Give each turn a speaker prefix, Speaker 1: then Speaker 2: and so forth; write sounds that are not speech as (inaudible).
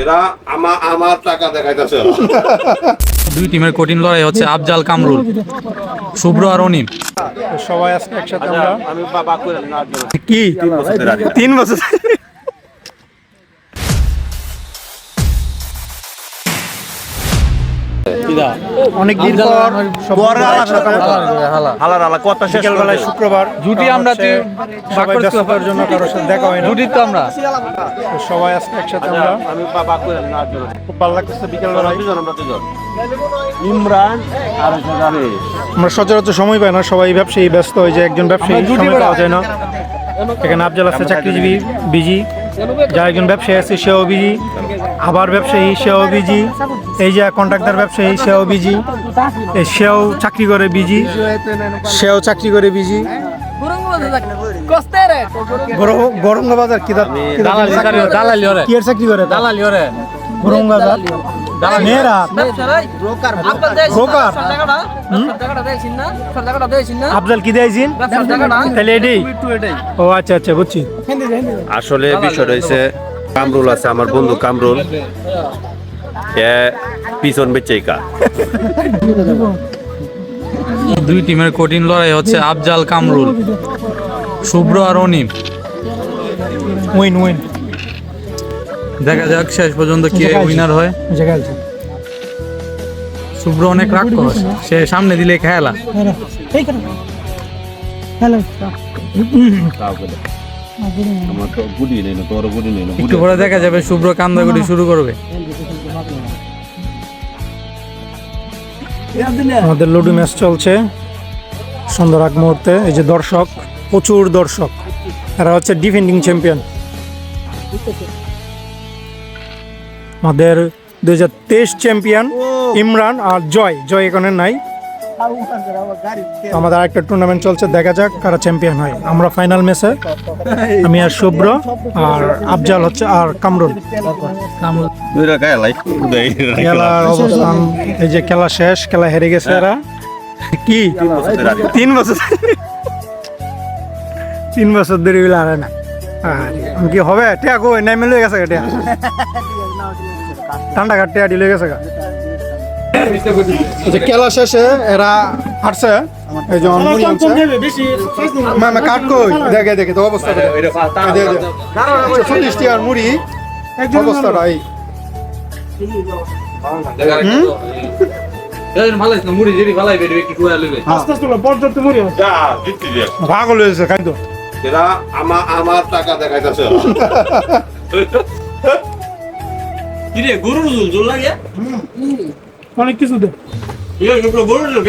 Speaker 1: এরা আমার আমার টাকা দেখাইতেছে
Speaker 2: দুই টিমের কঠিন লড়াই হচ্ছে আফজাল কামরুল শুভ্র আর অনিম
Speaker 3: সবাই আজকে একসাথে আমরা
Speaker 1: আমি বাবা করে না
Speaker 3: কি? তিন বছর অনেকদিন পর
Speaker 1: হালার হালা কথা শেষ
Speaker 3: বিকেলবেলায় শুক্রবার
Speaker 2: জুটি আমরা
Speaker 3: সবাই জন্য কারোর সাথে দেখা হয় না
Speaker 2: জুটি তো আমরা।
Speaker 3: সবাই আজকে একসাথে আমরা
Speaker 1: আমি বাবা করে না
Speaker 3: খুব ভালো লাগতেছে বিকেলবেলায়।
Speaker 1: দুজন আমরা দুজন। ইমরান আর
Speaker 3: আমরা সচরাচর সময় পাই না সবাই ব্যবসায়ী ব্যস্ত হয়ে যায় একজন ব্যবসায়ী সময় পাওয়া যায় না। এখানে আফজাল আছে চাকরিজীবী বিজি। যার একজন ব্যবসায়ী আছে সেও বিজি আবার ব্যবসায়ী সেও বিজি এই যে কন্ট্রাক্টর ব্যবসায়ী সেও বিজি এই সেও চাকরি করে বিজি। সেও চাকরি করে বিজি। গরঙ্গ বাজার কি
Speaker 2: দালালি ওরে
Speaker 3: কি চাকরি করে?
Speaker 2: দালালি
Speaker 3: গরঙ্গ বাজার মেয়েরা? ব্রোকার আফজাল কি দিয়েছেন তাহলে এটাই। ও আচ্ছা আচ্ছা বুঝছি।
Speaker 1: আসলে বিষয় রয়েছে কামরুল আছে আমার বন্ধু কামরুল। পিছন বেচেইকা।
Speaker 2: দুই টিমের কঠিন লড়াই হচ্ছে আফজাল কামরুল শুভ্র আর অনিম
Speaker 3: উইন উইন
Speaker 2: দেখা যাক শেষ পর্যন্ত কে উইনার হয়। শুভ্র অনেক রাগ করছে সে সামনে দিলে খেলা।
Speaker 1: আমার তো গুডি নেই না তোর গুডি নেই না
Speaker 2: একটু পরে দেখা যাবে শুভ্র কান্দাগুড়ি শুরু করবে।
Speaker 3: আমাদের লুডু ম্যাচ চলছে। সুন্দর আগ মুহূর্তে। এই যে দর্শক প্রচুর দর্শক। এরা হচ্ছে ডিফেন্ডিং চ্যাম্পিয়ন আমাদের দুই হাজার তেইশ চ্যাম্পিয়ন ইমরান আর জয়। জয় এখানে নাই। আমাদের আরেকটা টুর্নামেন্ট চলছে দেখা যাক কারা চ্যাম্পিয়ন হয়। আমরা ফাইনাল ম্যাচে আমি আর শুভ্র আর আফজাল হচ্ছে আর কামরুল। খেলার অবস্থান এই যে খেলা শেষ খেলা হেরে গেছে এরা। কি? তিন বছর। তিন বছর ধরে বিলে হারে না। আর কি হবে? টিয়া কই নাই মিলে গেছে টিয়া। ঠান্ডা ঘাট টিয়া দিলে গেছে গা। খেলা শেষে এরা এই আনছে। মামা কাট কই? দেখে দেখে তো অবস্থা চল্লিশ মুড়ি। অবস্থাটা এই।
Speaker 2: মুড়ি যদি ভালাই বেরবে কি কুয়া লইবে
Speaker 3: ভাগ হয়েছে
Speaker 1: এরা আমার আমার টাকা দেখাইতেছে (laughs)
Speaker 2: কিরে গরুর জল জল লাগে?
Speaker 3: অনেক কিছু দে।
Speaker 2: গরুর